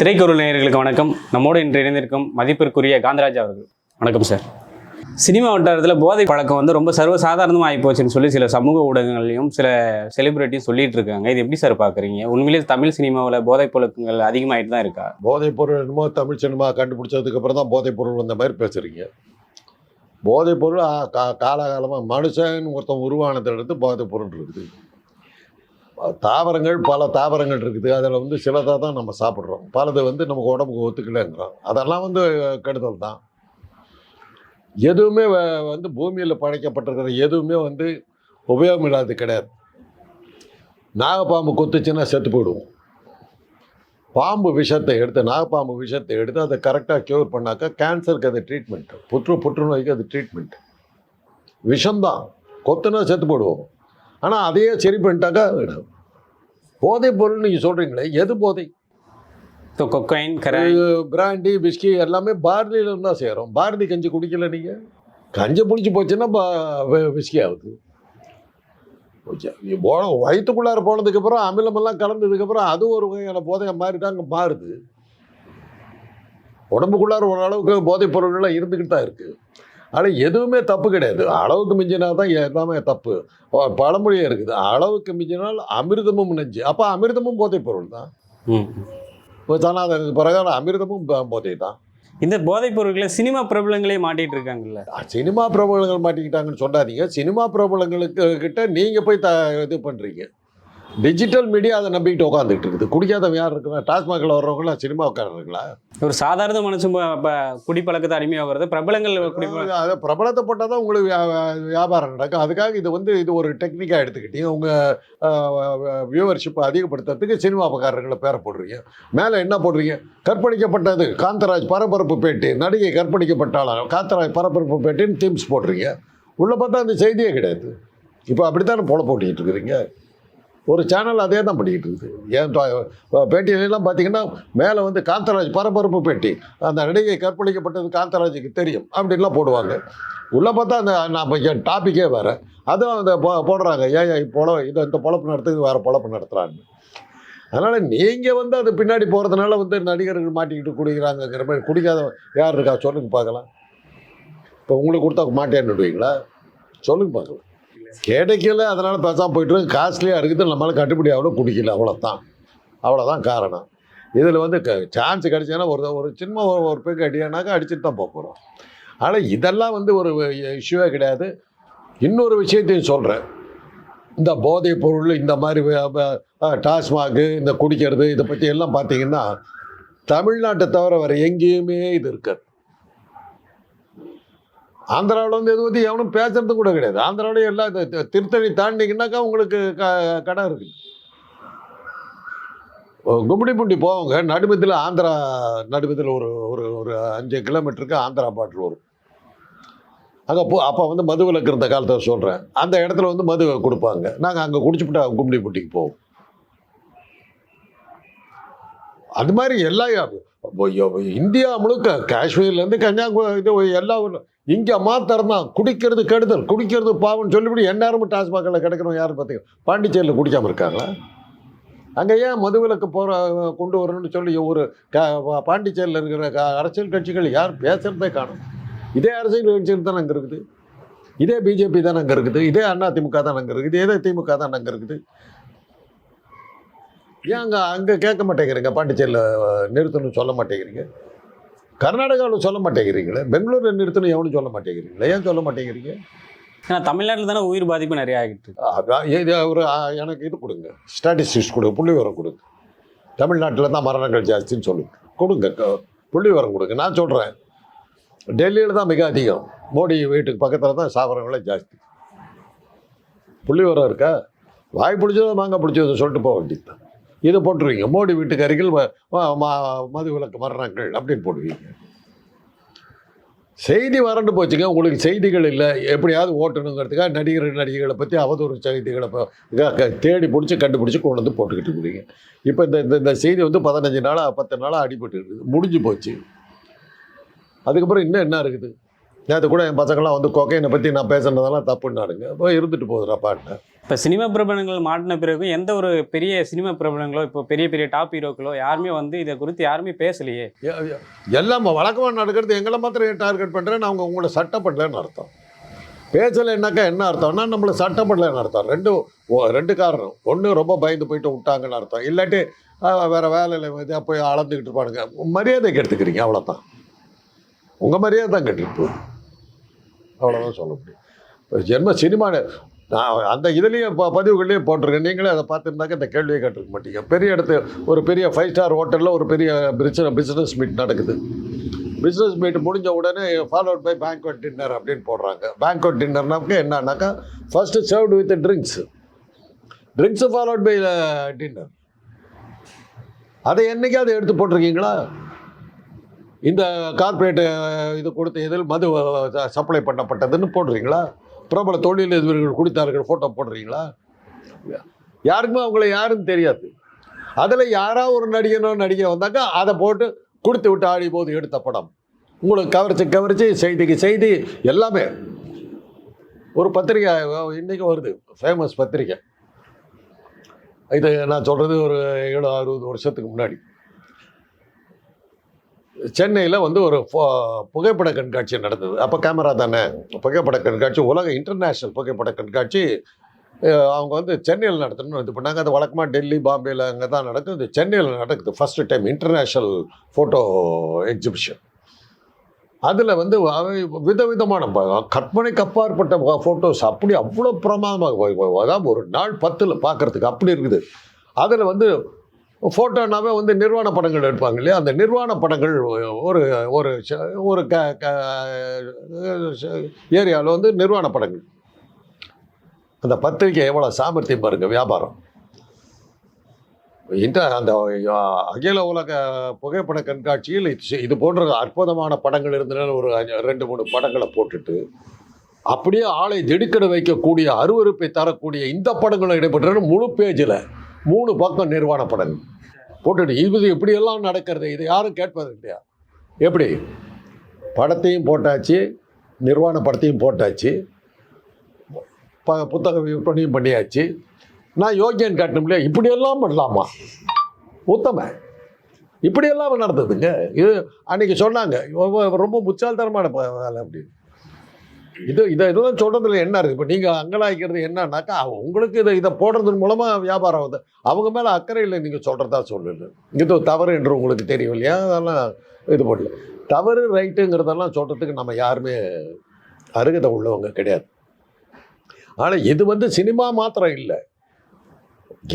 திரைக்குறள் நேயர்களுக்கு வணக்கம். நம்மோடு இன்று இணைந்திருக்கும் மதிப்பிற்குரிய காந்தராஜ் அவர்கள். வணக்கம் சார். சினிமா வட்டாரத்தில் போதை பழக்கம் வந்து ரொம்ப சர்வசாதாரணமாக ஆகிப்போச்சுன்னு சொல்லி சில சமூக ஊடகங்களையும் சில செலிபிரிட்டியும் சொல்லிட்டு இருக்காங்க. இது எப்படி சார் பார்க்குறீங்க உண்மையிலேயே தமிழ் சினிமாவில் போதைப் பழக்கங்கள் அதிகமாகிட்டு தான் இருக்கா? போதைப் பொருள் என்னமோ தமிழ் சினிமா கண்டுபிடிச்சதுக்கப்புறம் தான் போதைப் பொருள் வந்த மாதிரி பேசுகிறீங்க போதைப் பொருள் கா காலகாலமாக மனுஷன் ஒருத்தன் உருவானதுலேருந்து போதைப் பொருள் இருக்குது. தாவரங்கள் பல தாவரங்கள் இருக்குது. அதில் வந்து சிலதாக தான் நம்ம சாப்பிட்றோம். பலது வந்து நமக்கு உடம்புக்கு ஒத்துக்கலைங்கிறோம் அதெல்லாம் வந்து கெடுதல் தான். எதுவுமே வ- வந்து பூமியில் படைக்கப்பட்டிருக்கிற எதுவுமே வந்து உபயோகம் இல்லாதது கிடையாது. நாகப்பாம்பு கொத்துச்சுன்னா செத்து போயிடுவோம். பாம்பு விஷத்தை எடுத்து நாகப்பாம்பு விஷத்தை எடுத்து அதை கரெக்டாக க்யூர் பண்ணாக்கா கேன்சருக்கு அது ட்ரீட்மெண்ட்டு புற்று புற்றுநோய்க்கு அது ட்ரீட்மெண்ட் விஷம்தான். கொத்துனா செத்து போடுவோம் ஆனால் அதையே சரி பண்ணிட்டாக்கா போதை பொருள் நீங்கள் சொல்கிறீங்களே எது போதை? கொக்கைன் கரை பிராண்டி பிஸ்கி எல்லாமே பார்லியில இருந்து தான் சேரும். பார்லி கஞ்சி குடிக்கல நீங்கள் கஞ்சி பிடிச்சி போச்சுன்னா விஸ்கி ஆகுது. ஓகே. போன வயிற்றுக்குள்ளார போனதுக்கப்புறம் அமிலமெல்லாம் கலந்ததுக்கப்புறம் அது ஒரு வகையான போதையை மாதிரி தாங்க மாறுது. உடம்புக்குள்ளார ஓரளவுக்கு போதைப் பொருள்கள்லாம் இருந்துக்கிட்டு தான் இருக்குது ஆனால் எதுவுமே தப்பு கிடையாது. அளவுக்கு மிஞ்சினா தான் எல்லாமே தப்பு. ப- பழமொழியே இருக்குது. அளவுக்கு மிஞ்சினால் அமிர்தமும் நெஞ்சு அப்போ அமிர்தமும் போதைப் பொருள் தான். ம். இப்போ சனாதன பிரகாரம் அமிர்தமும் போதை தான். இந்த போதைப் பொருட்களை சினிமா பிரபலங்களே மாட்டிட்டு இருக்காங்கல்ல. சினிமா பிரபலங்கள் மாட்டிக்கிட்டாங்கன்னு சொல்லாதீங்க. சினிமா பிரபலங்களுக்கு கிட்ட நீங்கள் போய் த இது பண்ணுறீங்க டிஜிட்டல் மீடியா அதை நம்பிக்கிட்டு உட்காந்துக்கிட்டு இருக்குது. குடிக்காதவன் யார் இருக்கிறா டாஸ்மாகில் வர்றவங்களாம் சினிமா உட்காருங்களா ஒரு சாதாரண மனுஷன் இப்போ குடிப்பழக்கத்தை அடிமையாகிறது பிரபலங்கள் அதை பிரபலத்தை போட்டால் தான் உங்களுக்கு வியா- வியாபாரம் நடக்கும். அதுக்காக இது வந்து இது ஒரு டெக்னிக்காக எடுத்துக்கிட்டீங்க. உங்கள் வியூவர்ஷிப்பை அதிகப்படுத்துறதுக்கு சினிமாக்காரர்களை பேரை போடுறீங்க. மேலே என்ன போடுறீங்க? கற்பழிக்கப்பட்டது. காந்தராஜ் பரபரப்பு பேட்டி. நடிகை கற்பழிக்கப்பட்டாளர் காந்தராஜ் பரபரப்பு பேட்டின்னு தீம்ஸ் போடுறீங்க. உள்ளே பார்த்தா அந்த செய்தியே கிடையாது. இப்போ அப்படித்தானே போல போட்டிக்கிட்டு இருக்கிறீங்க? ஒரு சேனல் அதே தான் பண்ணிக்கிட்டு இருக்குது ஏன் பேட்டியிலாம் பார்த்தீங்கன்னா மேலே வந்து காந்தராஜ் பரபரப்பு பேட்டி. அந்த நடிகை கற்பழிக்கப்பட்டது காந்தராஜுக்கு தெரியும் அப்படின்லாம் போடுவாங்க. உள்ளே பார்த்தா அந்த நான் டாப்பிக்கே வேறு. அதுவும் அந்த போடுறாங்க ஏன் ஏன் இந்த இந்த பொழப்பு நடத்துக்கு வேறு பொழப்பு நடத்துகிறான்னு அதனால் நீங்கள் வந்து அது பின்னாடி போகிறதுனால வந்து நடிகர்கள் மாட்டிக்கிட்டு குடிக்கிறாங்கங்கிற மாதிரி குடிக்காத யார் இருக்கா? சொல்லுங்க பார்க்கலாம். இப்போ உங்களுக்கு கொடுத்தா மாட்டேன்னு சொல்லுங்க பார்க்கலாம். கிடைக்கல அதனால் பேசாமல் போயிட்டு காஸ்ட்லியாக இருக்குது நம்மளால் கட்டுப்படி ஆகணும் குடிக்கல. அவ்வளோதான் அவ்வளோதான் காரணம். இதில் வந்து சான்ஸ் கிடைச்சதுன்னா ஒரு ஒரு சின்ன ஒரு ஒரு பேருக்கு அடியானாக்கா அடிச்சுட்டு தான் போக போகிறோம் ஆனால் இதெல்லாம் வந்து ஒரு இஷ்யூவே கிடையாது. இன்னொரு விஷயத்தையும் சொல்கிறேன் இந்த போதைப் பொருள் இந்த மாதிரி டாஸ்மாகு இந்த குடிக்கிறது இதை பற்றி எல்லாம் பார்த்தீங்கன்னா தமிழ்நாட்டை தவிர வேறு எங்கேயுமே இது இருக்காது. ஆந்திராவில் வந்து இதை பற்றி எவனும் பேசுறது கூட கிடையாது. ஆந்திராவில் எல்லா திருத்தணி தாண்டிங்கன்னாக்கா உங்களுக்கு க கடை இருக்குது கும்மிடிப்பூண்டி போவாங்க. நடுமத்தில் ஆந்திரா நடுமத்தில் ஒரு ஒரு ஒரு அஞ்சு கிலோமீட்டருக்கு ஆந்திரா பாட்டில் வரும். அங்கே போ அப்போ வந்து மது விளக்கு இருந்த காலத்தை சொல்கிறேன் அந்த இடத்துல வந்து மது கொடுப்பாங்க. நாங்கள் அங்கே குடிச்சுப்புட்டு கும்மிடிப்பூட்டிக்கு போவோம். அது மாதிரி எல்லா அப்போ இந்தியா முழுக்க காஷ்மீர்லேருந்து கன்னியாகுமரி இது எல்லா ஊரில் இங்கே மாத்திரம் குடிக்கிறது கெடுதல். குடிக்கிறது பாவம்னு சொல்லிவிட்டு எந்நேரமும் டாஸ்மாகில் கிடைக்கணும் யாரும் பார்த்தீங்கன்னா பாண்டிச்சேரியில் குடிக்காமல் இருக்காங்களா? அங்கே ஏன் மதுவிலக்கு போகிற கொண்டு வரணும்னு சொல்லி ஒரு க பாண்டிச்சேரியில் இருக்கிற அரசியல் கட்சிகள் யார் பேசுகிறதே காணும். இதே அரசியல் கட்சிகள் தான் அங்கே இருக்குது. இதே பிஜேபி தான் அங்கே இருக்குது. இதே அண்ணா திமுக தான் அங்கே இருக்குது. இதே திமுக தான் அங்கே இருக்குது. ஏன் அங்கே அங்கே கேட்க மாட்டேங்கிறீங்க? பாண்டிச்சேரியில் நிறுத்தணும்னு சொல்ல மாட்டேங்கிறீங்க? கர்நாடகாவில் சொல்ல மாட்டேங்கிறீங்களே? பெங்களூரில் நிறுத்தணும் எவனும் சொல்ல மாட்டேங்கிறீங்களே? ஏன் சொல்ல மாட்டேங்கிறீங்க? ஏன்னா தமிழ்நாட்டில் தானே உயிர் பாதிப்பு நிறைய ஆகிட்டு இது ஒரு எனக்கு இது கொடுங்க. ஸ்டாட்டிஸ்டிக்ஸ் கொடுங்க புள்ளி விவரம் கொடுங்க. தமிழ்நாட்டில் தான் மரணங்கள் ஜாஸ்தின்னு சொல்லுங்க கொடுங்க புள்ளி விவரம் கொடுங்க. நான் சொல்கிறேன் டெல்லியில் தான் மிக அதிகம். மோடி வீட்டுக்கு பக்கத்தில் தான் சாவரங்களே ஜாஸ்தி. புள்ளி விவரம் இருக்கா? வாய் பிடிச்சதோ மாங்காய் பிடிச்சதோ சொல்லிட்டு போக வேண்டியது இதை போட்டுருவீங்க. மோடி வீட்டுக்கு அருகில் ம- மது மரணங்கள் அப்படின்னு போடுவீங்க. செய்தி வறண்டு போச்சுங்க. உங்களுக்கு செய்திகள் இல்லை. எப்படியாவது ஓட்டணுங்கிறதுக்காக நடிகர் நடிகைகளை பற்றி அவதூறு செய்திகளை தேடி பிடிச்சி கண்டுபிடிச்சி கொண்டு வந்து போட்டுக்கிட்டு இருக்கிறீங்க இப்போ இந்த இந்த- இந்த செய்தி வந்து பதினஞ்சு நாளாக பத்து நாளாக அடிபட்டு இருக்குது. முடிஞ்சு போச்சு. அதுக்கப்புறம் இன்னும் என்ன இருக்குது? நேற்று கூட என் பசங்களாம் வந்து கொக்கையினை பற்றி நான் பேசுனதெல்லாம் தப்புன்னாடுங்க இப்போ இருந்துட்டு போகுதுடா பாட்டை இப்போ சினிமா பிரபலங்கள் மாட்டின பிறகு எந்த ஒரு பெரிய சினிமா பிரபலங்களோ இப்போ பெரிய பெரிய டாப் ஹீரோக்களோ யாருமே வந்து இதை குறித்து யாருமே பேசலையே. எல்லாம் வழக்கமாக நடக்கிறது எங்களை மாத்திரம் டார்கெட் பண்ணுறேன்னு அவங்க உங்களை சட்டப்படலன்னு அர்த்தம். பேசலைன்னாக்கா என்ன அர்த்தம்னா நம்மளை சட்டப்படலன்னு அர்த்தம்? ரெண்டு ரெண்டு காரணம். ஒன்று ரொம்ப பயந்து போயிட்டு விட்டாங்கன்னு அர்த்தம். இல்லாட்டி வேறு வேற வேலையில் இதாக போய் அளந்துக்கிட்டு இருப்பானுங்க. மரியாதை கெடுத்துக்கிறீங்க அவ்வளோதான் உங்கள் மரியாதை தான் கெட்டுட்டு அவ்வளோதான் சொல்ல முடியும். ஜென்ம சினிமா நான் அந்த இதுலேயும் இப்போ பதிவுகள்லேயும் போட்டிருக்கேன். நீங்களே அதை பார்த்துருந்தாக்க இந்த கேள்வியை கேட்டிருக்க மாட்டீங்க. பெரிய இடத்து ஒரு பெரிய ஃபைவ் ஸ்டார் ஹோட்டலில் ஒரு பெரிய பிரச்சனை பிஸ்னஸ் மீட் நடக்குது. பிஸ்னஸ் மீட் முடிஞ்ச உடனே ஃபாலோட் பை பேங்க்வெட் டின்னர் அப்படின்னு போடுறாங்க. பேங்க்வெட் டின்னர்னாக்க என்னன்னாக்கா first served with drinks drinks followed by dinner அதை என்னைக்காவது எடுத்து போட்டிருக்கீங்களா? இந்த கார்ப்பரேட் uh, இது கொடுத்த இதில் மது uh, சப்ளை பண்ணப்பட்டதுன்னு போடுறீங்களா? பிரபல தொழிலதிபர்கள் கொடுத்தார்கள் ஃபோட்டோ போடுறீங்களா? யாருக்குமே அவங்கள யாருன்னு தெரியாது. அதில் யாராவது ஒரு நடிகனோ நடிகை வந்தாக்கா அதை போட்டு கொடுத்து விட்டு ஆடி போது எடுத்த படம். உங்களுக்கு கவரிச்சு கவரிச்சு செய்திக்கு செய்தி எல்லாமே. ஒரு பத்திரிக்கை இன்றைக்கும் வருது ஃபேமஸ் பத்திரிக்கை இது நான் சொல்கிறது ஒரு ஏழு அறுபது வருஷத்துக்கு முன்னாடி. சென்னையில் வந்து ஒரு ஃபோ- புகைப்பட கண்காட்சி நடந்தது. அப்போ கேமரா தானே? புகைப்பட கண்காட்சி உலக இன்டர்நேஷ்னல் புகைப்பட கண்காட்சி. அவங்க வந்து சென்னையில் நடத்தணும்னு இது பண்ணாங்க. அது வழக்கமாக டெல்லி பாம்பேயில் அங்கே தான் நடக்குது. இது சென்னையில் நடக்குது. First time international photo exhibition அதில் வந்து விதவிதமான கற்பனைக்கு அப்பாற்பட்ட ஃபோட்டோஸ் அப்படி அவ்வளோ பிரமாதமாக அதாவது ஒரு நாள் பத்தில் பார்க்குறதுக்கு அப்படி இருக்குது. அதில் வந்து ஃபோட்டோனாவே வந்து நிர்வாண படங்கள் எடுப்பாங்க இல்லையா? அந்த நிர்வாண படங்கள் ஒரு ஒரு ஒரு க ஏரியாவில் வந்து நிர்வாண படங்கள். அந்த பத்திரிக்கை எவ்வளோ சாமர்த்தியம் பாருங்கள் வியாபாரம். இந்த அந்த அகில உலக புகைப்பட கண்காட்சியில் இது- இது போன்ற அற்புதமான படங்கள் இருந்தன ஒரு ரெண்டு மூணு படங்களை போட்டுட்டு அப்படியே ஆளை திடுக்கிட வைக்கக்கூடிய அருவருப்பை தரக்கூடிய இந்த படங்களும் இடைப்பட்ட முழு பேஜில். மூணு பக்கம் நிர்வாண போட்டுட்டு இது இப்படியெல்லாம் நடக்கிறது இது யாரும் கேட்பது இல்லையா? எப்படி? படத்தையும் போட்டாச்சு நிர்வாண படத்தையும் போட்டாச்சு ப புத்தக விற்பனையும் பண்ணியாச்சு. நான் யோகியன் காட்டணும் இல்லையா? இப்படியெல்லாம் பண்ணலாமா? உத்தம. இப்படியெல்லாம் நடந்ததுங்க. இது அன்றைக்கி சொன்னாங்க. ரொம்ப முச்சால்தனமான ப- வேலை அப்படின்னு இது இதை இதெல்லாம் சொல்றதுல என்ன இருக்கு? இப்போ நீங்கள் அங்கலாய்க்கிறது என்னன்னாக்கா உங்களுக்கு இதை இதை போடுறதன் மூலமாக வியாபாரம் வந்து அவங்க மேலே அக்கறை இல்லை நீங்கள் சொல்கிறதா சொல்லுது. இது தவறு என்று உங்களுக்கு தெரியும் இல்லையா? அதெல்லாம் இது பண்ணல தவறு ரைட்டுங்கிறதெல்லாம் சொல்கிறதுக்கு நம்ம யாருமே அருகதை உள்ளவங்க கிடையாது. ஆனால் இது வந்து சினிமா மாத்திரம் இல்லை.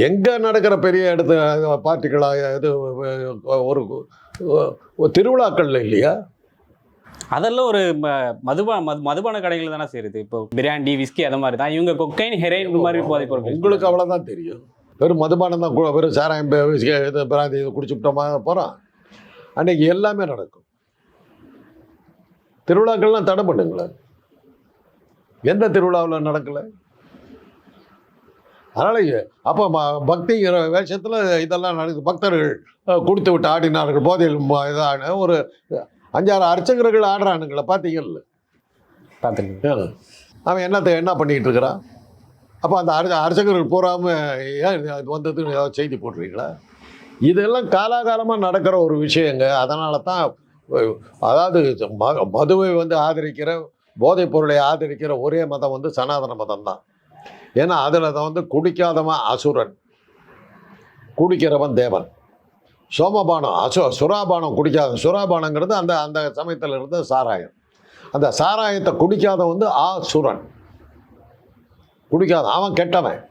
எங்கே நடக்கிற பெரிய இடத்து பார்ட்டிகளாக இது ஒரு ஒரு இல்லையா? அதெல்லாம் ஒரு மதுபா மது மதுபான கடைகள் தானே சேருது இப்போ பிரியாணி விஸ்கி அது மாதிரி தான். இவங்க கொக்கைன் ஹெரைன் இந்த மாதிரி போதைப் பொருட்கள் உங்களுக்கு அவ்வளோதான் தெரியும். வெறும் மதுபானம் தான் வெறும் சாராயம் இது பிராந்தி இது குடிச்சுட்டோமா போகிறோம் அன்னைக்கு எல்லாமே நடக்கும். திருவிழாக்கள்லாம் தடை பண்ணுங்களேன் எந்த திருவிழாவில் நடக்கலை? அதனால் அப்போ ம- பக்திங்கிற வேஷத்தில் இதெல்லாம் நடக்குது. பக்தர்கள் குடித்து விட்டு ஆடினார்கள். போதையில் இதான ஒரு அஞ்சாறு அர்ச்சகர்கள் ஆடுறானுங்களே பார்த்தீங்கல்ல பார்த்துருக்கேன் ஏன்? அவன் என்னத்தை என்ன பண்ணிக்கிட்டு இருக்கிறான் அப்போ அந்த அர்ச்ச அர்ச்சகர்கள் பூராம ஏன் வந்ததுன்னு ஏதாவது செய்தி போடுறீங்களா? இதெல்லாம் காலாகாலமாக நடக்கிற ஒரு விஷயங்க. அதனால தான் அதாவது ம- மதுவை வந்து ஆதரிக்கிற போதைப் பொருளை ஆதரிக்கிற ஒரே மதம் வந்து சனாதன மதம் தான் ஏன்னா அதில் தான் வந்து குடிக்காதவன் அசுரன். குடிக்கிறவன் தேவன். சோமபானம் அசோ சுறாபானம் குடிக்காத சுறாபானங்கிறது அந்த அந்த சமயத்தில் இருந்த சாராயம். அந்த சாராயத்தை குடிக்காத வந்து ஆ சுரன் குடிக்காத அவன் கெட்டவன்.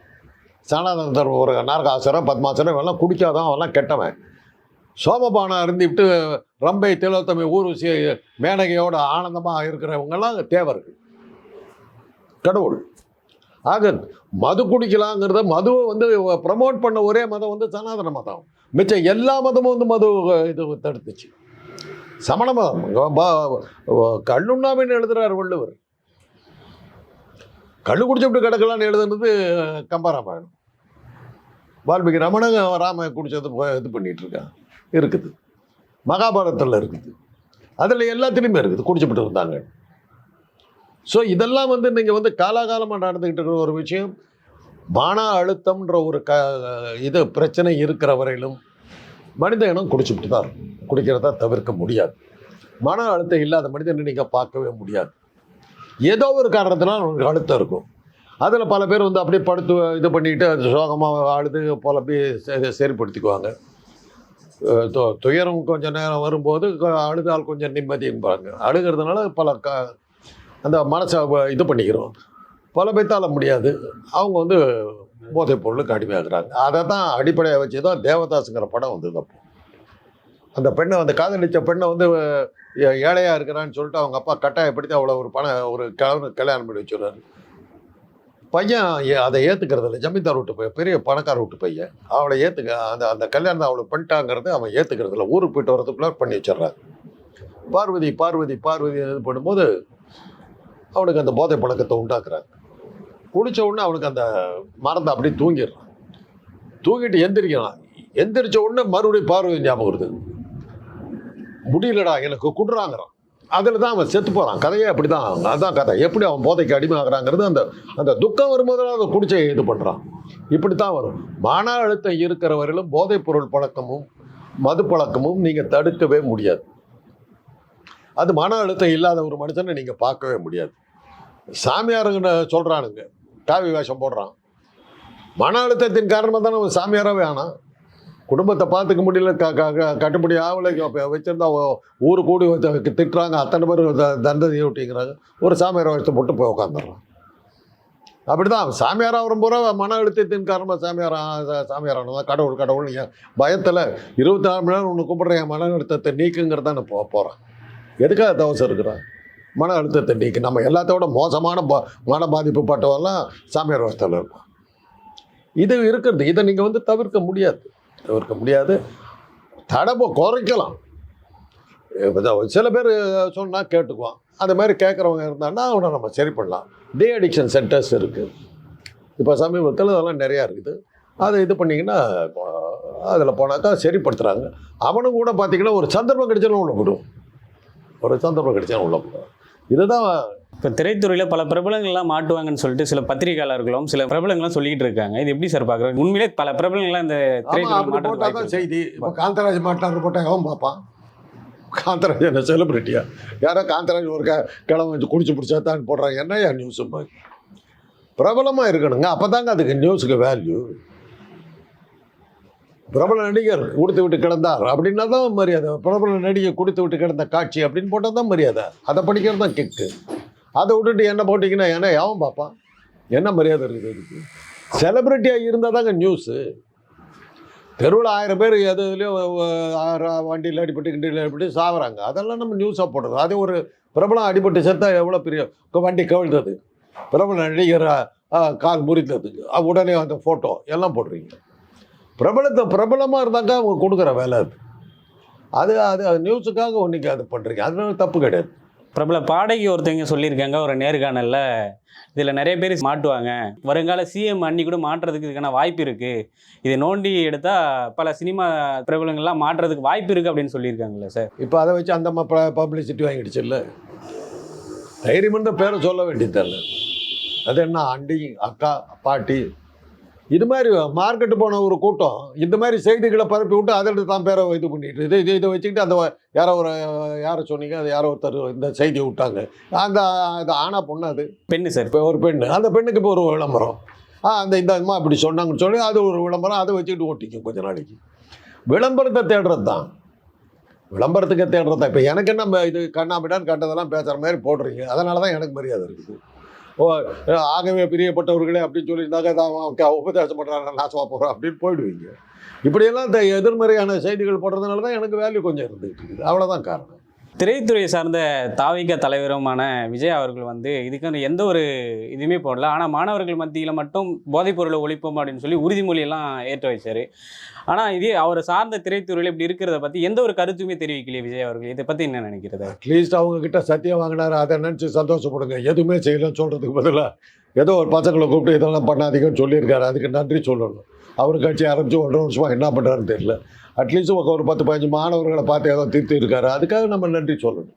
சனாதன ஒரு நாரகாசுரம் பத்மாசுரம் இவெல்லாம் குடிக்காதவன் அவெல்லாம் கெட்டவன். சோமபானம் இருந்துவிட்டு ரம்பை திலோத்தமை ஊர்வசி மேனகையோட ஆனந்தமாக இருக்கிறவங்கெல்லாம் தேவர்கள். கடவுள். ஆக மது குடிக்கலாங்கிறத மதுவை வந்து ப்ரமோட் பண்ண ஒரே மதம் வந்து சனாதன மதம். மிச்சம் எல்லா மதமும் வந்து மது இது தடுத்துச்சு. சமண மதம். கல்லுண்ணாமின்னு எழுதுறார் வள்ளுவர். கல் குடிச்சுட்டு கிடக்கலான்னு எழுதுனது கம்பராமாயணம். வால்மீகி ரமணங்க ராம குடிச்சது இது பண்ணிட்டு இருக்கான். இருக்குது. மகாபாரதத்தில் இருக்குது. அதில் எல்லாத்துலேயுமே இருக்குது. குடிச்சுப்பட்டு இருந்தாங்க. ஸோ இதெல்லாம் வந்து நீங்கள் வந்து காலாகாலமாக நடந்துக்கிட்டு இருக்கிற ஒரு விஷயம். மன அழுத்தம்ன்ற ஒரு க இது பிரச்சனை இருக்கிற வரையிலும் மனித இனம் குடிச்சுட்டு தான் குடிக்கிறதா குடிக்கிறத தவிர்க்க முடியாது. மன அழுத்தம் இல்லாத மனிதனை நீங்கள் பார்க்கவே முடியாது. ஏதோ ஒரு காரணத்தினால் அவங்களுக்கு அழுத்தம் இருக்கும். அதில் பல பேர் வந்து அப்படியே படுத்து இது பண்ணிட்டு அது சோகமாக அழுது போல அப்படியே சரிப்படுத்திக்குவாங்க து- துயரம் கொஞ்சம் நேரம் வரும்போது அழுதால் கொஞ்சம் நிம்மதிம்பாங்க அழுகிறதுனால பல க அந்த மனசை இது பண்ணிக்கிறோம். பல பைத்தால முடியாது. அவங்க வந்து போதைப் பொருளுக்கு அடிமையாகிறாங்க. அதை தான் அடிப்படையாக வச்சு தான் தேவதாஸுங்கிற படம் வந்தது அப்போ. அந்த பெண்ணை அந்த காதலிச்ச பெண்ணை வந்து ஏ- இருக்கிறான்னு சொல்லிட்டு அவங்க அப்பா கட்டாயப்படுத்தி அவ்வளோ ஒரு பணம் ஒரு கிழவனு கல்யாணம் பண்ணி வச்சுடுறாரு. பையன் அதை ஏற்றுக்கிறது இல்லை. ஜமீன்தார் வீட்டு பையன் பெரிய பணக்கார வீட்டு பையன். அவளை ஏற்றுக்க அந்த அந்த கல்யாணத்தை அவளை பண்ணிட்டாங்கிறது அவன் ஏற்றுக்கிறது இல்லை. ஊருக்கு போயிட்டு வரதுக்குள்ளே பண்ணி வச்சிடுறான் பார்வதி பார்வதி பார்வதி இது பண்ணும்போது அவனுக்கு அந்த போதை பழக்கத்தை உண்டாக்குறாங்க. குடித்த உடனே அவனுக்கு அந்த மறந்து அப்படியே தூங்கிடுறான். தூங்கிட்டு எந்திரிக்கிறான். எந்திரிச்ச உடனே மறுபடியும் பார்வை ஞாபகம் வருது. முடியலடா எனக்கு குடுறாங்கிறான். அதில் தான் அவன் செத்து போகிறான் கதையே அப்படி தான் அதுதான் கதை. எப்படி அவன் போதைக்கு அடிமையாகிறாங்கிறது அந்த அந்த துக்கம் வரும்போதெல்லாம் அவன் குடிச்ச இது பண்ணுறான் இப்படி தான் வரும். மன அழுத்தம் இருக்கிற வரையிலும் போதைப் பொருள் பழக்கமும் மது பழக்கமும் நீங்கள் தடுக்கவே முடியாது. அது மன அழுத்தம் இல்லாத ஒரு மனுஷனை நீங்கள் பார்க்கவே முடியாது. சாமியாருங்கன்னு சொல்கிறானுங்க காவி வேஷம் போடுறான். மன அழுத்தத்தின் காரணமாக தானே அவன் சாமியாராகவே ஆனால் குடும்பத்தை பார்த்துக்க முடியல க க கட்டுப்படி ஆகலை இப்போ வச்சிருந்தா ஊரு கூடி திட்டுறாங்க அத்தனை பேர் த- தண்டனை விட்டிங்கிறாங்க ஒரு சாமியார் வச்சு போட்டு போய் உட்காந்துடுறான் அப்படி தான் சாமியாராக வரும்போது மன அழுத்தத்தின் காரணமாக சாமியார் சாமியாரான தான் கடவுள் கடவுள் நீங்கள் பயத்தில் இருபத்தி நாலு மணி நேரம் ஒன்று கூப்பிட்றேன் என் மன அழுத்தத்தை நீக்குங்கிறதான் போ போகிறேன் எதுக்காக தவசம் இருக்கிறான் மன அழுத்தத்தை நீக்கு. நம்ம எல்லாத்தோட மோசமான பா மன பாதிப்பு பட்டவெல்லாம் சாமியார் வசத்தில் இருக்கும் இது இருக்கிறது. இதை நீங்கள் வந்து தவிர்க்க முடியாது. தவிர்க்க முடியாது. தடவை குறைக்கலாம். சில பேர் சொன்னால் கேட்டுக்குவான். அந்த மாதிரி கேட்குறவங்க இருந்தாங்கன்னா அவனை நம்ம சரி பண்ணலாம். டே அடிக்ஷன் சென்டர்ஸ் இருக்குது இப்போ சமீபத்தில் அதெல்லாம் நிறையா இருக்குது. அதை இது பண்ணிங்கன்னா அதில் போனாக்கா சரிப்படுத்துகிறாங்க அவனும் கூட பார்த்தீங்கன்னா ஒரு சந்தர்ப்பம் கிடைச்சாலும் உள்ள விடுவோம் ஒரு சந்தர்ப்பம் கிடைச்சாலும் உள்ள இதுதான் இப்போ திரைத்துறையில் பல பிரபலங்கள்லாம் மாட்டுவாங்கன்னு சொல்லிட்டு சில பத்திரிகையாளர்களும் சில பிரபலங்களும் சொல்லிக்கிட்டு இருக்காங்க. இது எப்படி சார் பார்க்குறாங்க உண்மையிலே பல பிரபலங்கள்லாம் இந்த இருக்கு. செய்தி. இப்போ காந்தராஜ் மாட்டார் போட்டால் எவன் பார்ப்பான்? காந்தராஜ் என்ன செலிபிரிட்டியா யாரோ காந்தராஜ் ஒரு க கிழமை வச்சு குடிச்சு பிடிச்சா தான் போடுறாங்க. என்னையா நியூஸ் பிரபலமாக இருக்கணுங்க. அப்போ தாங்க அதுக்கு நியூஸுக்கு வேல்யூ பிரபல நடிகர் கொடுத்து விட்டு கிடந்தார் அப்படின்னா தான் மரியாதை. பிரபல நடிகை கொடுத்து விட்டு கிடந்த காட்சி அப்படின்னு போட்டால் தான் மரியாதை. அதை படிக்கிறது தான் கிக்கு அதை விட்டுட்டு என்ன போட்டிங்கன்னா என்ன யாவும் பார்ப்பான் என்ன மரியாதை இருக்குது அதுக்கு? செலிப்ரிட்டியாக இருந்தால் தாங்க நியூஸு தெருவில் ஆயிரம் பேர் எது ஆயிரம் வண்டியில் அடிபட்டு கிண்டியில் அடிபட்டு சாகுறாங்க அதெல்லாம் நம்ம நியூஸாக போடுறது. அதே ஒரு பிரபலம் அடிபட்டு செத்தா எவ்வளோ பெரிய வண்டி கவிழ்ந்தது? பிரபல நடிகர் கால் முறித்தது உடனே அந்த ஃபோட்டோ எல்லாம் போடுறீங்க. பிரபலத்தை பிரபலமாக இருந்தாக்கா அவங்க கொடுக்குற வேலை அது. அது அது அது நியூஸுக்காக ஒன்றைக்கு அது பண்ணுறீங்க அதனால தப்பு கிடையாது. பிரபல பாடகி ஒருத்தவங்க சொல்லியிருக்காங்க ஒரு நேர்காணல்ல. இதில் நிறைய பேர் மாட்டுவாங்க. வருங்கால சிஎம் அன்னி கூட மாற்றுறதுக்கு இதுக்கான வாய்ப்பு இருக்கு. இதை நோண்டி எடுத்தா பல சினிமா பிரபலங்கள்லாம் மாற்றுறதுக்கு வாய்ப்பு இருக்கு அப்படின்னு சொல்லியிருக்காங்கல்ல சார்? இப்போ அதை வச்சு அந்த பப்ளிசிட்டி வாங்கிடுச்சு இல்லை? தைரியமன்ற பேரை சொல்ல வேண்டியதில்ல அது என்ன அண்டி அக்கா பாட்டி இது மாதிரி மார்க்கெட்டு போன ஒரு கூட்டம் இந்த மாதிரி செய்திகளை பரப்பி விட்டு அதில் தான் பேரை இது பண்ணிட்டு இதை இதை இதை வச்சுக்கிட்டு அந்த யாரோ ஒரு யாரை சொன்னீங்க அது யாரோ ஒருத்தர் இந்த செய்தியை விட்டாங்க. அந்த அது ஆனா பொண்ணு அது. பெண்ணு சார். இப்போ ஒரு பெண்ணு. அந்த பெண்ணுக்கு இப்போ ஒரு விளம்பரம். ஆ அந்த இந்த அம்மா இப்படி சொன்னாங்கன்னு சொல்லி அது ஒரு விளம்பரம் அதை வச்சுக்கிட்டு ஓட்டிக்கும் கொஞ்ச நாளைக்கு. விளம்பரத்தை தேடுறது தான். விளம்பரத்துக்கு தேடுறது தான். இப்போ எனக்கு என்ன இது கண்ணாபிடான்னு கண்டதெல்லாம் பேசுகிற மாதிரி போடுறீங்க. அதனால தான் எனக்கு மரியாதை இருக்குது. ஆகவே பிரியப்பட்டவர்களே அப்படின்னு சொல்லியிருந்தாக்க தான் உபதேசம் பண்ணுறாங்க நாசமாக போகிறோம் அப்படின்னு போயிடுவீங்க. இப்படியெல்லாம் இந்த எதிர்மறையான செய்திகள் போடுறதுனால தான் எனக்கு வேல்யூ கொஞ்சம் இருந்துகிட்டு இருக்குது. அவ்வளோதான் காரணம். திரைத்துறை சார்ந்த தாவிக தலைவருமான விஜய் அவர்கள் வந்து இதுக்கான எந்த ஒரு இதுவுமே போடல. ஆனால் மாணவர்கள் மத்தியில் மட்டும் போதைப்பொருளை ஒழிப்போம் அப்படின்னு சொல்லி உறுதிமொழியெல்லாம் ஏற்ற வச்சார். ஆனால் இதே அவர் சார்ந்த திரைத்துறையில் இப்படி இருக்கிறத பற்றி எந்த ஒரு கருத்துமே தெரிவிக்கலையே விஜய் அவர்கள். இதை பற்றி என்ன நினைக்கிறது அட்லீஸ்ட் அவங்க கிட்ட சத்தியம் வாங்கினார். அதை நினச்சி சந்தோஷப்படுங்க. எதுவுமே செய்யலன்னு சொல்கிறதுக்கு பதிலாக ஏதோ ஒரு பசங்களை கூப்பிட்டு இதெல்லாம் பண்ணாதீங்கன்னு சொல்லியிருக்காரு. அதுக்கு நன்றி சொல்லணும். அவர் கட்சி ஆரம்பித்து ஒன்றரை வருஷமாக என்ன பண்ணுறாருன்னு தெரியல. அட்லீஸ்ட் ஒரு பத்து பதினஞ்சு மாணவர்களை பார்த்து ஏதோ திருத்தி இருக்காரு அதுக்காக நம்ம நன்றி சொல்லணும்.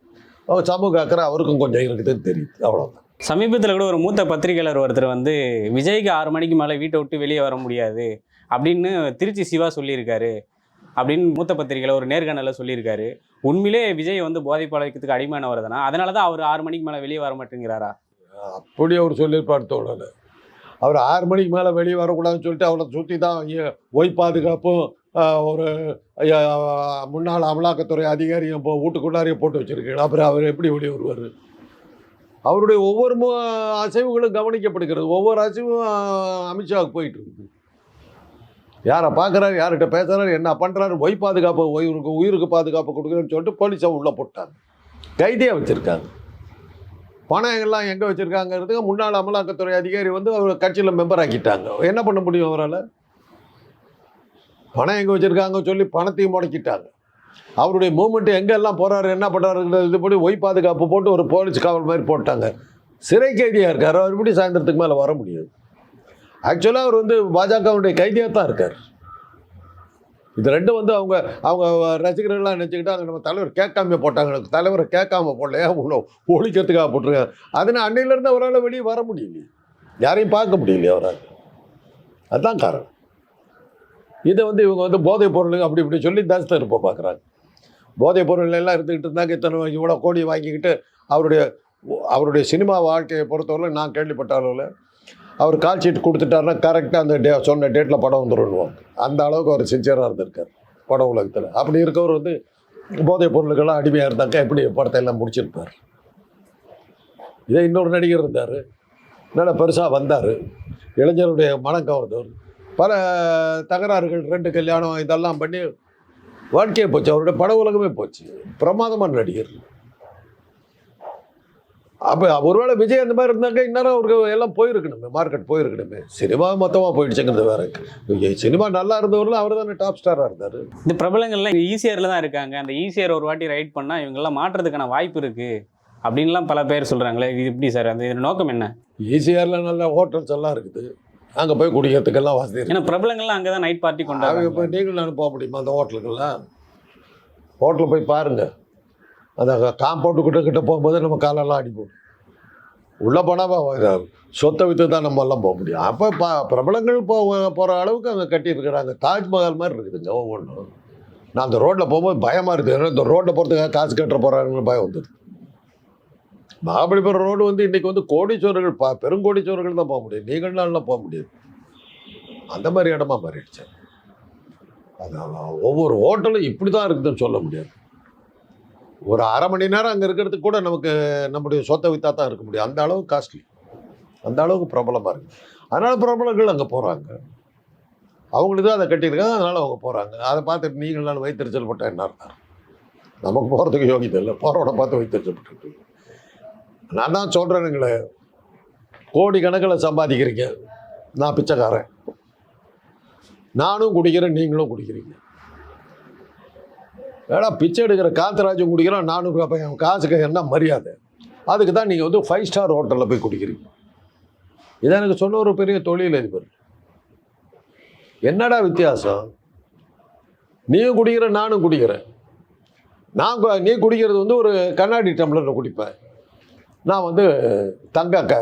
அவர் சமூக அக்கறை அவருக்கும் கொஞ்சம் இருக்குதுன்னு தெரியுது. அவ்வளோதான் சமீபத்தில் கூட ஒரு மூத்த பத்திரிகையாளர் ஒருத்தர் வந்து விஜய்க்கு ஆறு மணிக்கு மேலே வீட்டை விட்டு வெளியே வர முடியாது அப்படின்னு திருச்சி சிவா சொல்லியிருக்காரு. அப்படின்னு மூத்த பத்திரிகையில் ஒரு நேர்காணலில் சொல்லியிருக்காரு. உண்மையிலே விஜய் வந்து போதை பழக்கத்துக்கு அடிமையானவர் தானே அதனால தான் அவர் ஆறு மணிக்கு மேலே வெளியே வர மாட்டேங்கிறாரா? அப்படி அவர் சொல்லியிருப்பார் தோழர். அவர் ஆறு மணிக்கு மேலே வெளியே வரக்கூடாதுன்னு சொல்லிட்டு அவரை சுற்றி தான் ஒய் பாதுகாப்பும் ஒரு முன்னாள் அமலாக்கத்துறை அதிகாரியும் இப்போ வீட்டுக்குள்ளாரையும் போட்டு வச்சிருக்கீங்க அப்புறம் அவர் எப்படி வெளியே வருவார்? அவருடைய ஒவ்வொரு மு- அசைவுகளும் கவனிக்கப்படுகிறது. ஒவ்வொரு அசைவும் அமித்ஷாவுக்கு போயிட்டு இருக்குது. யாரை பார்க்குறாரு யார்கிட்ட பேசுகிறாரு என்ன பண்ணுறாரு ஒய் பாதுகாப்பு உயிருக்கு உயிருக்கு பாதுகாப்பு கொடுக்குறேன்னு சொல்லிட்டு போலீஸை உள்ளே போட்டாங்க. கைதியாக வச்சுருக்காங்க. பணம் எல்லாம் எங்கே வச்சுருக்காங்கிறதுக்கு முன்னாள் அமலாக்கத்துறை அதிகாரி வந்து அவர் கட்சியில் மெம்பர் ஆக்கிட்டாங்க. என்ன பண்ண முடியும் அவரால்? பணம் எங்கே வச்சுருக்காங்க சொல்லி பணத்தையும் முடக்கிட்டாங்க. அவருடைய மூமெண்ட் எங்கெல்லாம் போகிறாரு என்ன பண்ணுறாருங்கிறது இது பண்ணி ஒய் பாதுகாப்பு போட்டு ஒரு போலீஸ் காவல் மாதிரி போட்டாங்க. சிறை கைதியாக இருக்கார் அவர் எப்படி சாயந்தரத்துக்கு மேலே வர முடியாது ஆக்சுவலாக அவர் வந்து பாஜகவுடைய கைதியாக தான் இருக்கார். இது ரெண்டும் வந்து அவங்க அவங்க ரசிகர்கள்லாம் நினச்சிக்கிட்டு அங்கே நம்ம தலைவர் கேட்காம போட்டாங்க தலைவரை கேட்காம போடலையா? இவ்வளோ ஒழிக்கிறதுக்காக போட்டிருக்காங்க. அதனால் அன்னையிலேருந்து அவரால் வெளியே வர முடியலையே. யாரையும் பார்க்க முடியலையே அவரால். அதுதான் காரணம். இதை வந்து இவங்க வந்து போதைப் பொருள் அப்படி இப்படி சொல்லி தாஸ்தான் இருப்ப பார்க்குறாங்க. போதைப் பொருள் எல்லாம் இருந்துக்கிட்டு இருந்தாங்க இத்தனை இவ்வளோ கோடி வாங்கிக்கிட்டு அவருடைய அவருடைய சினிமா வாழ்க்கையை பொறுத்தவரை நான் கேள்விப்பட்ட அளவில் அவர் கால் ஷீட் கொடுத்துட்டாருன்னா கரெக்டாக அந்த டே சொன்ன டேட்டில் படம் வந்துடுவாங்க அந்த அளவுக்கு அவர் சின்சியராக இருந்திருக்கார் பட உலகத்தில். அப்படி இருக்கவர் வந்து போதைப் பொருளுக்கெல்லாம் அடிமையாக இருந்தாக்கா எப்படி படத்தை எல்லாம் முடிச்சிருப்பார்? இதே இன்னொரு நடிகர் இருந்தார். நல்லா பெருசாக வந்தார். இளைஞருடைய மனம் கவர்ந்தவர். பல தகராறுகள் ரெண்டு கல்யாணம் இதெல்லாம் பண்ணி வாழ்க்கையே போச்சு. அவருடைய பட உலகமே போச்சு. பிரமாதமான நடிகர். அப்போ ஒருவேளை விஜய் அந்த மாதிரி இருந்தாங்க இந்நேரம் அவருக்கு எல்லாம் போயிருக்கணுமே மார்க்கெட் போயிருக்கணுமே. சினிமா மொத்தமாக போயிடுச்சுங்கிறது வேற. சினிமா நல்லா இருந்தவரில் அவர் தானே டாப் ஸ்டாராக இருந்தார். இந்த பிரபலங்கள்லாம் ஈசிஆரில் தான் இருக்காங்க. அந்த ஈசிஆர் ஒரு வாட்டி ரைட் பண்ணால் இவங்கெல்லாம் மாற்றுறதுக்கான வாய்ப்பு இருக்குது அப்படின்லாம் பல பேர் சொல்கிறாங்களே இது எப்படி சார்? அந்த இதோட நோக்கம் என்ன? ஈசிஆரில் நல்ல ஹோட்டல்ஸ் எல்லாம் இருக்குது. அங்கே போய் குடிக்கிறதுக்கெல்லாம் வசதி இருக்கு. ஏன்னா பிரபலங்கள்லாம் அங்கே தான் நைட் பார்ட்டி அவங்க கொண்டாடுறாங்க. இப்போ நீங்களும் நானும் போக முடியுமா? அந்த ஹோட்டலுக்கெல்லாம் ஹோட்டலில் போய் பாருங்கள் அந்த காம்பவுண்டு கிட்ட கிட்ட போகும்போது நம்ம காலெல்லாம் அடி போடும் உள்ளே போனால் சொத்தை விற்று தான் நம்ம எல்லாம் போக முடியும். அப்போ ப பிரபலங்கள் போ போகிற அளவுக்கு அங்கே கட்டியிருக்கிறாங்க. தாஜ்மஹால் மாதிரி இருக்குதுங்க ஒவ்வொன்றும். நான் அந்த ரோட்டில் போகும்போது பயமாக இருக்குது ஏன்னா இந்த ரோட்டில் போகிறதுக்காக காசு கட்டுற போகிறாங்கன்னு பயம் வந்துடுது மகாபலிபுரம் ரோடு வந்து இன்றைக்கி வந்து கோடீஸ்வரர்கள் பா பெருங்கோடீஸ்வரர்கள் தான் போக முடியும். நீங்கள்லாம் போக முடியாது. அந்த மாதிரி இடமா மாறிடுச்சு. அதான் ஒவ்வொரு ஹோட்டலும் இப்படி தான் இருக்குதுன்னு சொல்ல முடியாது. ஒரு அரை மணி நேரம் அங்கே இருக்கிறதுக்கு கூட நமக்கு நம்முடைய சொத்தை வித்தா தான் இருக்க முடியும். அந்த அளவுக்கு காஸ்ட்லி அந்த அளவுக்கு பிரபலமாக இருக்குது அதனால் பிரபலங்கள் அங்கே போகிறாங்க அவங்களுக்கு தான் அதை கட்டியிருக்காங்க. அதனால் அவங்க போகிறாங்க அதை பார்த்துட்டு நீங்களால் வைத்தறிச்சல் பட்டா என்ன அர்த்தம்? நமக்கு போகிறதுக்கு யோகிதை இல்லை. போகிறவனை பார்த்து வைத்தறிச்சல் பட்டு நான் தான் சொல்கிறேனுங்களே கோடி கணக்கில் சம்பாதிக்கிறீங்க. நான் பிச்சைக்காரன். நானும் குடிக்கிறேன் நீங்களும் குடிக்கிறீங்க. ஏடா பிச்சை எடுக்கிற காத்தராஜும் குடிக்கிறான் நானும் கேட்பேன் காசுக்கு என்ன மரியாதை? அதுக்கு தான் நீங்கள் வந்து ஃபைவ் ஸ்டார் ஹோட்டலில் போய் குடிக்கிறீங்க. இதான் எனக்கு சொன்ன ஒரு பெரிய தொழில் அதிபர். என்னடா வித்தியாசம்? நீயும் குடிக்கிற நானும் குடிக்கிறேன். நான் நீ குடிக்கிறது வந்து ஒரு கண்ணாடி டம்ளரில் குடிப்பேன். நான் வந்து தங்க க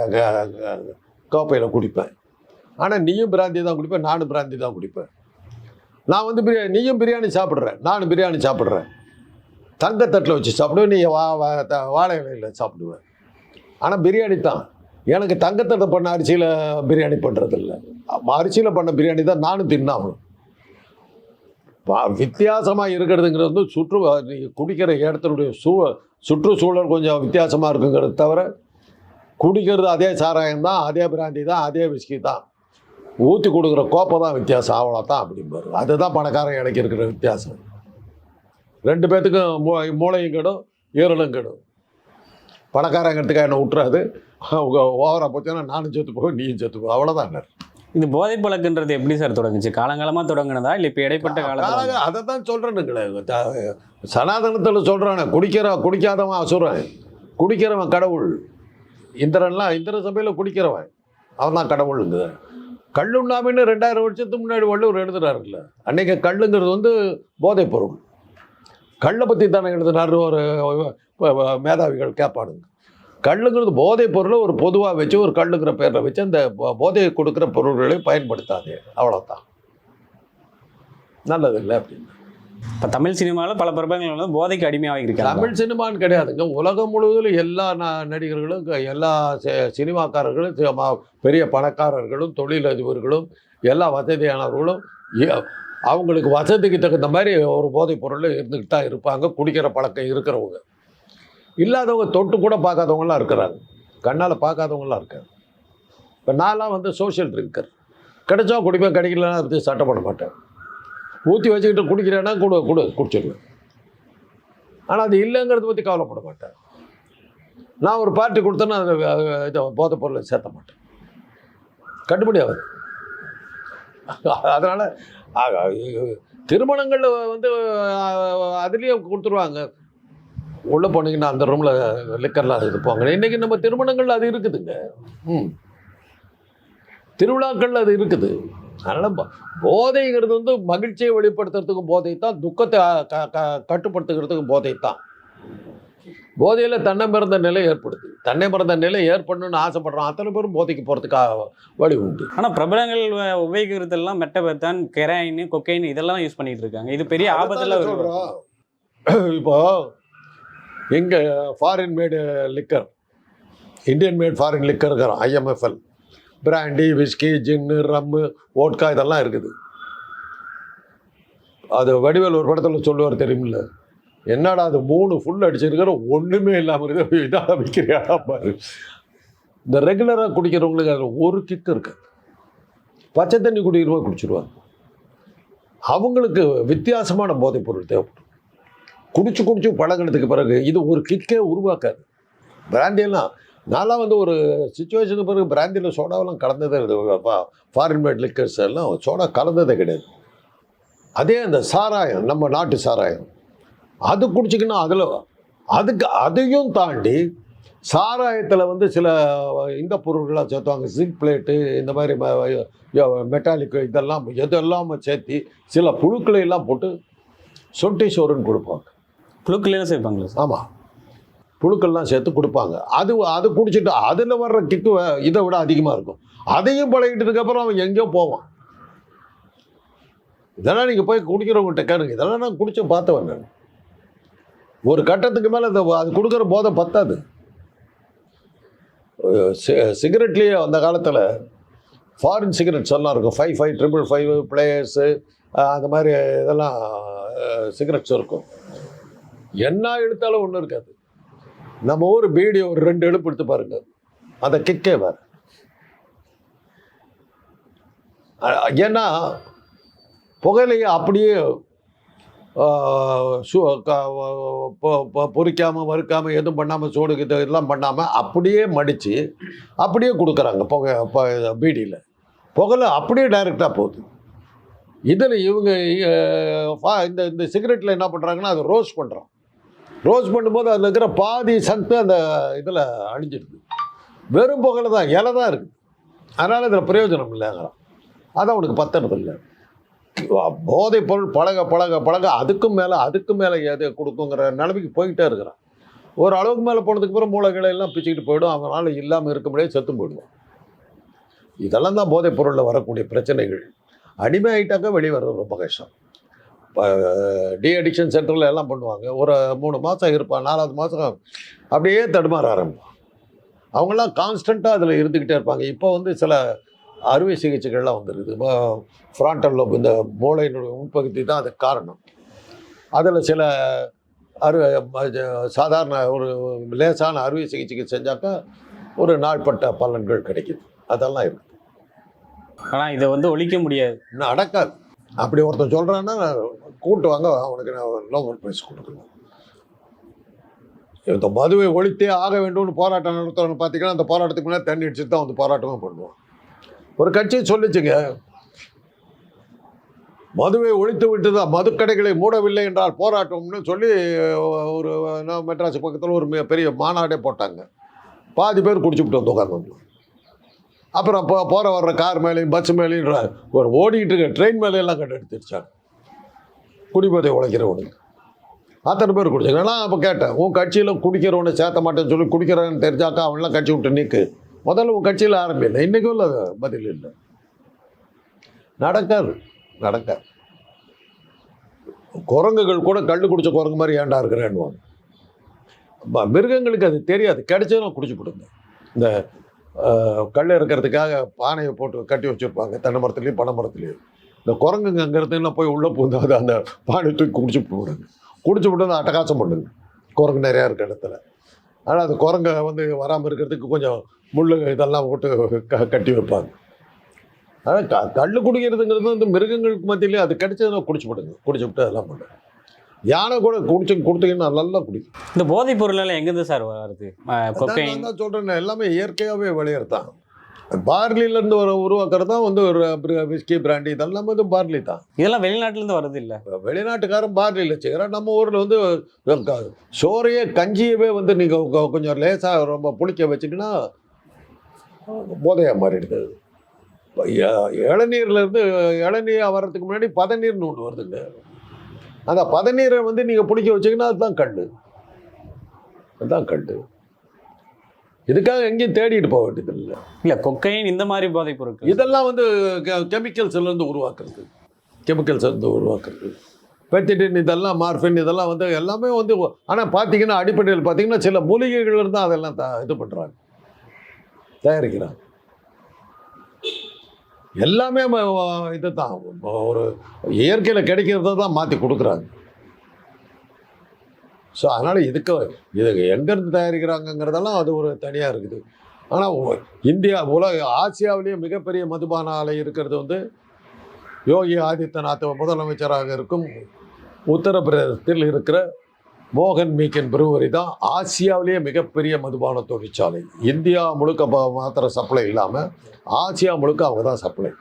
கோப்பையில் குடிப்பேன். ஆனால் நீயும் பிராந்தி தான் குடிப்பேன் நானும் பிராந்தி தான் குடிப்பேன். நான் வந்து பிரியா நீயும் பிரியாணி சாப்பிட்றேன் நானும் பிரியாணி சாப்பிட்றேன் தங்கத்தட்டில் வச்சு சாப்பிடுவேன் நீ வா வா- த- வாழை இலையில் சாப்பிடுவேன். ஆனால் பிரியாணி தான். எனக்கு தங்கத்தட்டை பண்ண அரிசியில் பிரியாணி பண்ணுறதில்ல அரிசியில் பண்ண பிரியாணி தான் நானும் தின்னாகணும். வித்தியாசமாக இருக்கிறதுங்கிறது வந்து சுற்று நீங்க குடிக்கிற இடத்தினுடைய சூ சுற்றுச்சூழல் கொஞ்சம் வித்தியாசமாக இருக்குங்கிறத தவிர குடிக்கிறது அதே சாராயம் தான் அதே பிராண்டி தான் அதே விஸ்கி தான். ஊற்றி கொடுக்குற கோப்பை தான் வித்தியாசம் அவ்வளோ தான் அப்படிம்பாரு. அதுதான் பணக்காரன் எனக்கு இருக்கிற வித்தியாசம். ரெண்டு பேர்த்துக்கும் மூ மூளையும் கெடும் ஈரலும் கெடும். பணக்காரங்கிறதுக்காக என்ன விட்டுறாது. அவங்க ஓவராக போச்சுன்னா நானும் செத்து போவேன் நீயும் செத்து போவேன் அவ்வளோதான் இந்த போதை பழக்கன்றது எப்படி சார் தொடங்குச்சு? காலங்காலமாக தொடங்குனதா? இல்லை இப்போ இடைப்பட்ட காலத்தில் அதை தான் சொல்கிறேனுங்களே சனாதனத்தில் சொல்கிறானே குடிக்கிற குடிக்காதவன் அசுரன். குடிக்கிறவன் கடவுள். இந்திரன்லாம் இந்திர சபையில் குடிக்கிறவன். அவன் தான் கடவுளுங்க கல்லுண்ணாமின்னு ரெண்டாயிரம் வருஷத்துக்கு முன்னாடி வள்ளுவர் எழுதுறாருல்ல. அன்னைக்கு கல்லுங்கிறது வந்து போதைப் பொருள் கல்லை பற்றி தானே எழுதுனாரு ஒரு மேதாவிகள் கேட்பானுங்க கல்லுங்கிறது போதைப் பொருளை ஒரு பொதுவாக வச்சு ஒரு கல்லுங்கிற பேரில் வச்சு அந்த போதையை கொடுக்குற பொருள்களை பயன்படுத்தாதே. அவ்வளோதான் நல்லது இல்லை அப்படின்னு. இப்போ தமிழ் சினிமாவில் பல பிரபலங்கள் வந்து போதைக்கு அடிமையாக இருக்காங்க. தமிழ் சினிமான்னு கிடையாதுங்க. உலகம் முழுவதும் எல்லா நடிகர்களும் எல்லா சினிமாக்காரர்களும் பெரிய பணக்காரர்களும் தொழிலதிபர்களும் எல்லா வசதியானவர்களும் அவங்களுக்கு வசதிக்கு தகுந்த மாதிரி ஒரு போதைப் பொருள் இருந்துக்கிட்டு தான் இருப்பாங்க. குடிக்கிற பழக்கம் இருக்கிறவங்க. இல்லாதவங்க தொட்டு கூட பார்க்காதவங்களாம் இருக்கிறாங்க கண்ணால் பார்க்காதவங்களாம் இருக்காங்க இப்போ நான்லாம் வந்து சோஷியல் ட்ரிங்கர் கிடைச்சா குடிப்பேன் கிடைக்கலன்னா அதை பற்றி சட்டை பண்ண மாட்டேன். ஊற்றி வச்சுக்கிட்டு குடிக்கிறேன்னா கொடு கொடு குடிச்சிடுவேன் ஆனால் அது இல்லைங்கிறத பற்றி கவலைப்பட மாட்டேன். நான் ஒரு பார்ட்டி கொடுத்தேன்னா அதை அது இதை போதைப் பொருளை சேர்த்த மாட்டேன். கட்டுப்படி ஆகுது. அதனால் திருமணங்களில் வந்து அதுலேயே கொடுத்துருவாங்க. உள்ளே போனீங்கன்னா அந்த ரூமில் லிக்கர்லாம் இருக்குது போங்க இன்றைக்கி நம்ம திருமணங்கள் அது இருக்குதுங்க. ம். திருவிழாக்கள் அது இருக்குது. அதனால் போதைங்கிறது வந்து மகிழ்ச்சியை வெளிப்படுத்துறதுக்கு போதை தான் துக்கத்தை க- க- கட்டுப்படுத்துகிறதுக்கு போதை தான் போதையில் தன்னை மறந்த நிலை ஏற்படுது. தன்னை மறந்த நிலை ஏற்படணும்னு ஆசைப்படுறான் அத்தனை பேரும் போதைக்கு போகிறதுக்கு வழி உண்டு. ஆனால் பிரபலங்கள் உபயோகிக்கிறதெல்லாம் மெட்டபெத்தான் கெராயின் கொக்கைன் இதெல்லாம் யூஸ் பண்ணிட்டு இருக்காங்க. இது பெரிய ஆபத்தில். இப்போ எங்க foreign made liquor Indian made foreign liquor இருக்கிறோம் IMFL brandy whisky gin rum vodka இதெல்லாம் இருக்குது. அது வடிவேல் ஒரு படத்தில் சொல்லுவார் தெரியுமில்ல என்னடா அது மூணு ஃபுல் அடிச்சிருக்கிற ஒன்றுமே இல்லாமல் இருக்குது இதாக விற்கிறியா பாரு. இந்த ரெகுலராக குடிக்கிறவங்களுக்கு அதில் ஒரு கிக் இருக்காது பச்சை தண்ணி குடிக்கிறவங்க குடிச்சிருவாங்க. அவங்களுக்கு வித்தியாசமான போதைப் பொருள் தேவைப்படும். குடிச்சு குடிச்சு பழகினதுக்கு பிறகு இது ஒரு கிக்கே உருவாக்காது. பிராண்டியெல்லாம் நான்லாம் வந்து ஒரு சுச்சுவேஷனுக்கு பிறகு பிராந்தியில் சோடாவெல்லாம் கலந்ததே ஃபாரின் மேட் லிக்கர்ஸ் எல்லாம் சோடா கலந்ததே கிடையாது. அதே அந்த சாராயம் நம்ம நாட்டு சாராயம். அது குடிச்சிக்கினா அதில் அதுக்கு அதையும் தாண்டி சாராயத்தில் வந்து சில இந்த பொருட்களாக சேர்த்துவாங்க. ஜிங்க் பிளேட்டு இந்த மாதிரி மெட்டாலிக் இதெல்லாம் எதெல்லாம் சேர்த்தி சில புழுக்களை எல்லாம் போட்டு சொட்டி சோறுன்னு கொடுப்பாங்க. புழுக்கெல்லாம் சேர்ப்பாங்களா ஆமாம் புழுக்கள்லாம் சேர்த்து கொடுப்பாங்க. அது அது குடிச்சிட்டு அதில் வர்ற கிக்கு இதை விட அதிகமாக இருக்கும். அதையும் பழகிட்டதுக்கப்புறம் அவன் எங்கேயோ போவான். இதெல்லாம் நீங்கள் போய் குடிக்கிறவங்ககிட்ட கேளுங்க. இதெல்லாம் நான் குடிச்சு பார்த்தவன் நான். ஒரு கட்டத்துக்கு மேலே இந்த அது கொடுக்குற போதை பத்தாது. சி- சிகரெட்லேயே அந்த காலத்தில் ஃபாரின் சிகரெட்ஸ் எல்லாம் இருக்கும். Five five triple five Players அந்த மாதிரி இதெல்லாம் சிகரெட்ஸ் இருக்கும். என்ன எடுத்தாலும் ஒன்றும் இருக்காது. நம்ம ஊர் பீடியை ஒரு ரெண்டு எழுப்பு எடுத்து பாருங்க. அந்த கிக்கே வேறு. ஏன்னா புகையிலையை அப்படியே பொறிக்காமல் சு- பொ- எதுவும் பண்ணாமல் சூடு இதெல்லாம் பண்ணாமல் அப்படியே மடித்து அப்படியே கொடுக்குறாங்க புகை பீடியில். புகையில அப்படியே டைரெக்டாக போகுது. இதில் இவங்க ஃபா- இந்த இந்த சிகரெட்டில் என்ன பண்ணுறாங்கன்னா அதை ரோஸ் பண்ணுறோம் ரோஸ் பண்ணும்போது அதில் இருக்கிற பாதி சத்து அந்த இதில் அழிஞ்சிருக்கு வெறும் புகழை தான் இலை தான் இருக்குது. அதனால் இதில் பிரயோஜனம் இல்லைங்கிறான் அதான் உனக்கு பத்துறது இல்லை. போதைப் பொருள் பழக பழக பழக அதுக்கும் மேலே அதுக்கும் மேலே எது கொடுக்குங்கிற நிலைமைக்கு போய்கிட்டே இருக்கிறான். ஒரு அளவுக்கு மேலே போனதுக்கு அப்புறம் மூளைகளை எல்லாம் பிச்சுக்கிட்டு போயிடும். அவனால் இல்லாமல் இருக்க முடியாது செத்து போயிடுவான். இதெல்லாம் தான் போதைப் பொருளில் வரக்கூடிய பிரச்சனைகள். அடிமை ஆகிட்டாக்க வெளியே வர்றது ரொம்ப கஷ்டம். டி அடிக்ஷன் சென்டரில் எல்லாம் பண்ணுவாங்க. ஒரு மூணு மாதம் இருப்பான் நாலாவது மாதம் அப்படியே தடுமாற ஆரம்பிப்பான் அவங்களாம் கான்ஸ்டண்ட்டாக அதில் இருந்துக்கிட்டே இருப்பாங்க. இப்போ வந்து சில அறுவை சிகிச்சைகள்லாம் வந்துருக்குது ஃப்ராண்டல் லோப் இந்த மூளையினுடைய உட்பகுதி தான் அதுக்கு காரணம். அதில் சில அறு ம- சாதாரண ஒரு லேசான அறுவை சிகிச்சைக்கு செஞ்சாக்கா ஒரு நாள்பட்ட பலன்கள் கிடைக்குது. அதெல்லாம் இருக்கு. ஆனால் இதை வந்து ஒழிக்க முடியாது. இன்னும் அடக்காது அப்படி ஒருத்தன் சொல்கிறான்னா கூட்டு வாங்க அவனுக்கு நான் நோபல் பிரைஸ் கொடுக்கணும். இந்த மதுவை ஒழித்தே ஆக வேண்டும்னு போராட்டம் நடத்துறவங்க பார்த்தீங்கன்னா அந்த போராட்டத்துக்கு முன்னாடி தண்ணி அடிச்சுட்டு தான் வந்து போராட்டமாக பண்ணுவான். ஒரு கட்சி சொல்லிச்சுங்க மதுவை ஒழித்து விட்டுதான் மதுக்கடைகளை மூடவில்லை என்றால் போராட்டம்னு சொல்லி ஒரு நான் மெட்ராஸ் பக்கத்தில் ஒரு மிக பெரிய மாநாடே போட்டாங்க. பாதி பேர் குடிச்சுக்கிட்டு வந்து உட்காந்து அப்புறம் போ போகிற வர்ற கார் மேலேயும் பஸ் மேலேயும் ஒரு ஓடிக்கிட்டு இருக்க ட்ரெயின் மேலேயெல்லாம் கண்டு எடுத்துருச்சாங்க குடிபோதை உழைக்கிறவனுக்கு. அத்தனை பேர் குடிச்சாங்க. நான் அப்போ கேட்டேன் உன் கட்சியில் குடிக்கிறவனை சேர்த்த மாட்டேன்னு சொல்லி குடிக்கிறான்னு தெரிஞ்சாக்கா அவன்லாம் கட்சி விட்டு நிற்கு முதல்ல உன் கட்சியில் ஆரம்பியில்லை இன்றைக்கும் இல்லை பதில் இல்லை. நடக்காது நடக்காது. குரங்குகள் கூட கல் குடிச்ச குரங்கு மாதிரி ஏன்டா இருக்கிறேன்னுவாங்க. மிருகங்களுக்கு அது தெரியாது. கிடைச்சதும் குடிச்சு கொடுங்க. இந்த கல் இருக்கிறதுக்காக பானையை போட்டு கட்டி வச்சுருப்பாங்க. தென்னை மரத்துலேயும் பனை மரத்துலேயும் இந்த குரங்குங்க அங்கிறதுலாம் போய் உள்ளே பூந்து அது அந்த பானை தூக்கி குடிச்சு போடுங்க குடிச்சு விட்டு அட்டகாசம் பண்ணுங்க. குரங்கு நிறையா இருக்க இடத்துல. ஆனால் அந்த குரங்கை வந்து வராமல் இருக்கிறதுக்கு கொஞ்சம் முள் இதெல்லாம் போட்டு க கட்டி வைப்பாங்க. ஆனால் க கல் குடிக்கிறதுங்கிறது வந்து மிருகங்களுக்கு மத்தியிலே அது கிடைச்சதுன்னா குடிச்சு விடுங்க குடிச்சு விட்டு அதெல்லாம் பண்ணுங்க. யானை கூட குடிச்சு கொடுத்தீங்கன்னா நல்லா குடிக்கும். இந்த போதைப் பொருள் எல்லாம் எங்கேருந்து சார் வருது கொக்கைன் நான் தான் சொல்றேனே, எல்லாமே இயற்கையாகவே விளையிறதான் பார்லிலேருந்து வர உருவாக்குறது தான் வந்து ஒரு விஸ்கி பிராண்டி இதெல்லாம் வந்து பார்லி தான். இதெல்லாம் வெளிநாட்டுலேருந்து வருது இல்லை? வெளிநாட்டுக்காரன் பார்லியில் செய்கிறான் நம்ம ஊரில் வந்து சோறையே கஞ்சியவே வந்து நீங்கள் கொஞ்சம் லேசாக ரொம்ப புளிக்க வச்சிங்கன்னா போதையாக மாறிடுது. இப்ப இ- இளநீர்ல இருந்து இளநீர் வர்றதுக்கு முன்னாடி பதநீர்னு ஒன்று வருதுங்க. அந்த பதநீரை வந்து நீங்கள் பிடிக்க வச்சீங்கன்னா அதுதான் கல் அதுதான் கல் இதுக்காக எங்கேயும் தேடிட்டு போக வேண்டியது இல்லை இல்லை கொக்கைன் இந்த மாதிரி போதைப் பொருட்கள். இதெல்லாம் வந்து கெமிக்கல்ஸ்லேருந்து உருவாக்குறது. கெமிக்கல்ஸ் இருந்து உருவாக்குறது. பெத்திடின் இதெல்லாம் மார்பின் இதெல்லாம் வந்து எல்லாமே வந்து ஆனால் பார்த்தீங்கன்னா அடிப்படையில் பார்த்தீங்கன்னா சில மூலிகைகள் இருந்தால் அதெல்லாம் த இது பண்ணுறாங்க தயாரிக்கிறாங்க. எல்லாமே இது தான் ஒரு இயற்கையில் கிடைக்கிறத தான் மாற்றி கொடுக்குறாங்க. ஸோ அதனால் இதுக்கு இது எங்கேருந்து தயாரிக்கிறாங்கங்கிறதெல்லாம் அது ஒரு தனியாக இருக்குது. ஆனால் இந்தியா உலக ஆசியாவிலேயே மிகப்பெரிய மதுபான ஆலை இருக்கிறது வந்து யோகி ஆதித்யநாத் முதலமைச்சராக இருக்கும் உத்தரப்பிரதேசத்தில் இருக்கிற மோகன் மீக்கன் பிரூவரி தான் ஆசியாவிலேயே மிகப்பெரிய மதுபான தொழிற்சாலை. இந்தியா முழுக்க மாத்திர சப்ளை இல்லாமல் ஆசியா முழுக்க அவங்க தான் சப்ளை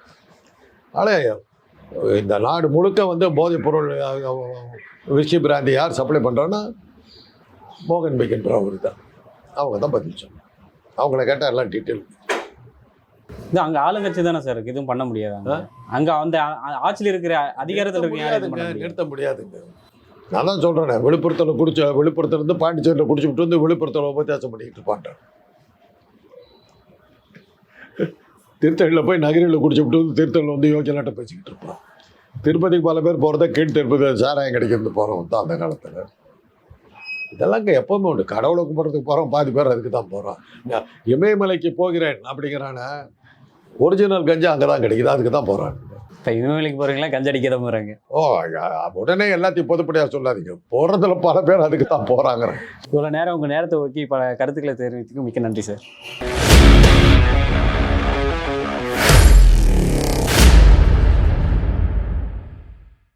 ஆனால் இந்த நாடு முழுக்க வந்து போதைப் பொருள் விஸ்கி பிராந்தி யார் சப்ளை பண்ணுறோன்னா மோகன் மீக்கன் பிரூவரி தான். அவங்க தான் பதில் சொன்னாங்க அவங்கள கேட்டால் எல்லாம் டீட்டெயில் இது அங்கே ஆளுங்கட்சி தானே சார் எதுவும் பண்ண முடியாது அங்க. அங்க அந்த ஆட்சியில் இருக்கிற அதிகாரத்தில் இருக்க யாரும் எதுவும் பண்ண முடியாதுங்க முடியாது. நிறுத்த முடியாதுங்க. நான் தான் சொல்கிறேன் விழுப்புரத்தில் குடிச்ச விழுப்புரத்துலேருந்து பாண்டிச்சேரியில் குடிச்சு விட்டு வந்து விழுப்புரத்தில் உபத்தியாசம் பண்ணிக்கிட்டு இருப்பான்ட்டான். திருத்தணியில் போய் நகரில் குடிச்சு விட்டு வந்து திருத்தணியில் வந்து யோஜனாட்ட பேசிக்கிட்டு இருப்பான். திருப்பதிக்கு பல பேர் போகிறத கீழ் திருப்பதி சாராயம் கிடைக்கிறது போகிறோம் தான் அந்த காலத்தில். இதெல்லாம் இங்கே எப்போவுமே உண்டு. கடவுளை கும்பிட்றதுக்கு போகிறோம் பாதி பேர் அதுக்கு தான் போகிறோம் இமயமலைக்கு போகிறேன் அப்படிங்கிறான ஒரிஜினல் கஞ்சா அங்கே தான் கிடைக்குது அதுக்கு தான் போகிறான் இப்போ இனிமேலுக்கு போகிறீங்களா கஞ்சடிக்க தான் போகிறாங்க ஓ உடனே எல்லாத்தையும் பொதுப்படியாக சொல்லாதீங்க. போகிறதுல பல பேர் அதுக்கு தான் போகிறாங்க இவ்வளோ நேரம் உங்கள் நேரத்தை ஒக்கி பல கருத்துக்களை தெரிவித்துக்கு மிக்க நன்றி சார்.